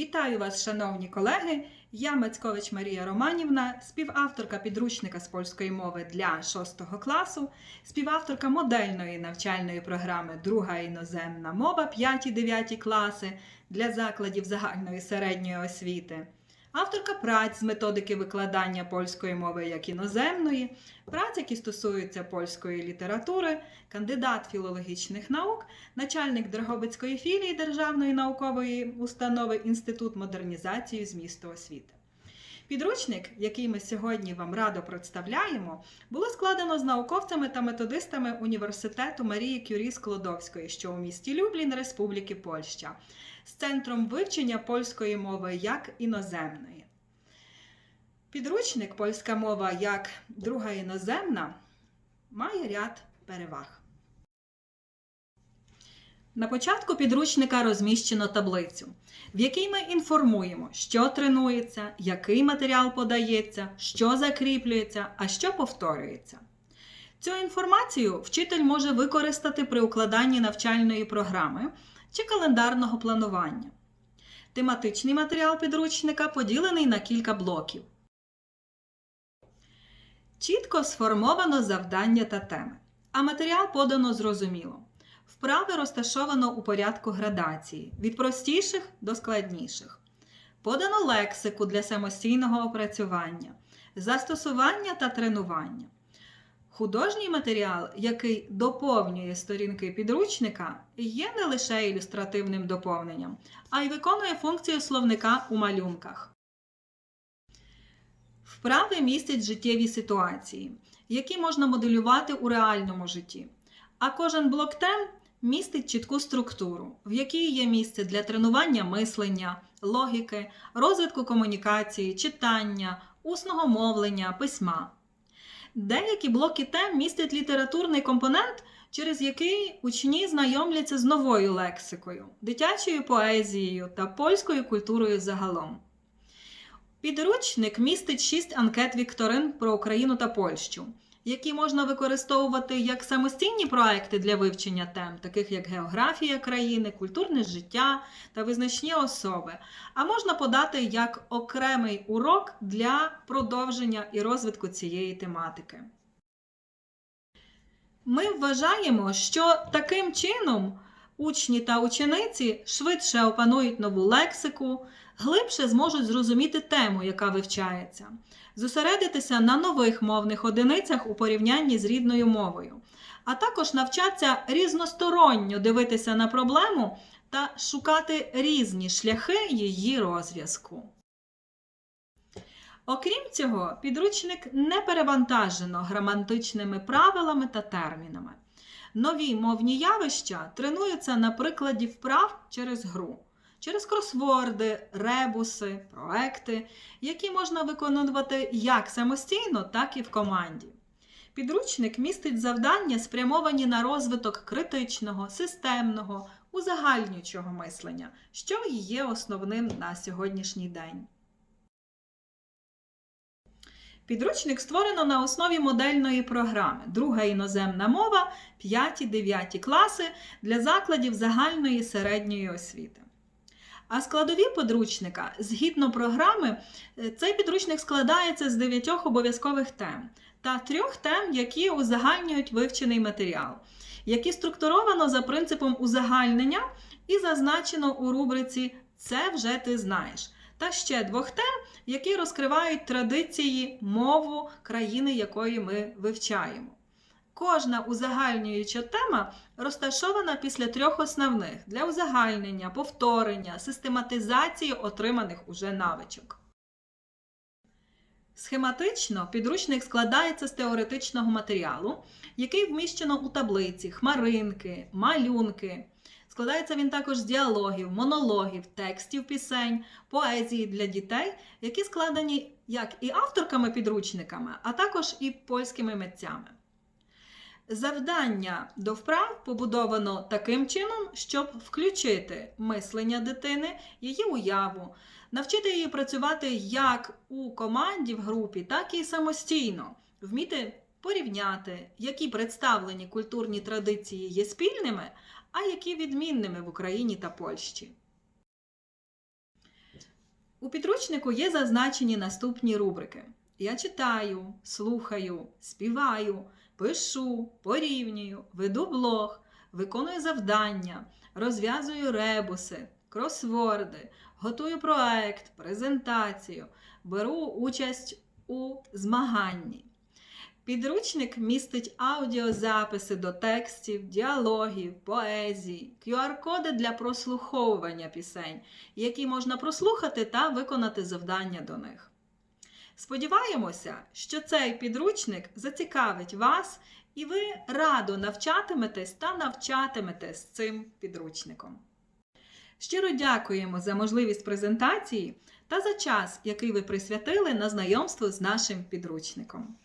Вітаю вас, шановні колеги! Я Мацькович Марія Романівна, співавторка підручника з польської мови для 6 класу, співавторка модельної навчальної програми Друга іноземна мова 5-9 класи для закладів загальної середньої освіти, авторка праць з методики викладання польської мови як іноземної, праць, які стосуються польської літератури, кандидат філологічних наук, начальник Дрогобицької філії Державної наукової установи Інститут модернізації змісту освіти. Підручник, який ми сьогодні вам радо представляємо, було складено з науковцями та методистами університету Марії Кюрі Склодовської, що у місті Люблін, Республіки Польща, з центром вивчення польської мови як іноземної. Підручник Польська мова як друга іноземна має ряд переваг. На початку підручника розміщено таблицю, в якій ми інформуємо, що тренується, який матеріал подається, що закріплюється, а що повторюється. Цю інформацію вчитель може використати при укладанні навчальної програми чи календарного планування. Тематичний матеріал підручника поділений на кілька блоків. Чітко сформовано завдання та теми, а матеріал подано зрозуміло. Вправи розташовано у порядку градації від простіших до складніших. Подано лексику для самостійного опрацювання, застосування та тренування. Художній матеріал, який доповнює сторінки підручника, є не лише ілюстративним доповненням, а й виконує функцію словника у малюнках. Вправи містять життєві ситуації, які можна моделювати у реальному житті. А кожен блок тем містить чітку структуру, в якій є місце для тренування мислення, логіки, розвитку комунікації, читання, усного мовлення, письма. Деякі блоки тем містять літературний компонент, через який учні знайомляться з новою лексикою, дитячою поезією та польською культурою загалом. Підручник містить шість анкет Вікторин про Україну та Польщу, які можна використовувати як самостійні проекти для вивчення тем, таких як географія країни, культурне життя та визначні особи, а можна подати як окремий урок для продовження і розвитку цієї тематики. Ми вважаємо, що таким чином учні та учениці швидше опанують нову лексику, глибше зможуть зрозуміти тему, яка вивчається, зосередитися на нових мовних одиницях у порівнянні з рідною мовою, а також навчаться різносторонньо дивитися на проблему та шукати різні шляхи її розв'язку. Окрім цього, підручник не перевантажено граматичними правилами та термінами. Нові мовні явища тренуються на прикладі вправ через гру, через кросворди, ребуси, проекти, які можна виконувати як самостійно, так і в команді. Підручник містить завдання, спрямовані на розвиток критичного, системного, узагальнюючого мислення, що і є основним на сьогоднішній день. Підручник створено на основі модельної програми Друга іноземна мова 5-9 класи для закладів загальної середньої освіти. А складові підручника, згідно програми, е, цей підручник складається з дев'ятьох обов'язкових тем та трьох тем, які узагальнюють вивчений матеріал, які структуровано за принципом узагальнення і зазначено у рубриці Це вже ти знаєш та ще двох тем, які розкривають традиції, мову країни, якої ми вивчаємо. Кожна узагальнююча тема розташована після трьох основних для узагальнення, повторення, систематизації отриманих уже навичок. Схематично підручник складається з теоретичного матеріалу, який вміщено у таблиці, хмаринки, малюнки. Складається він також з діалогів, монологів, текстів пісень, поезії для дітей, які складені як і авторками підручниками, а також і польськими митцями. Завдання до вправ побудовано таким чином, щоб включити мислення дитини, її уяву, навчити її працювати як у команді в групі, так і самостійно, вміти порівняти, які представлені культурні традиції є спільними, а які відмінними в Україні та Польщі. У підручнику є зазначені наступні рубрики: Я читаю, слухаю, співаю, пишу, порівнюю, веду блог, виконую завдання, розв'язую ребуси, кросворди, готую проект, презентацію, беру участь у змаганні. Підручник містить аудіозаписи до текстів, діалогів, поезії, QR-коди для прослуховування пісень, які можна прослухати та виконати завдання до них. Сподіваємося, що цей підручник зацікавить вас і ви радо навчатиметесь та навчатиметесь цим підручником. Щиро дякуємо за можливість презентації та за час, який ви присвятили на знайомство з нашим підручником.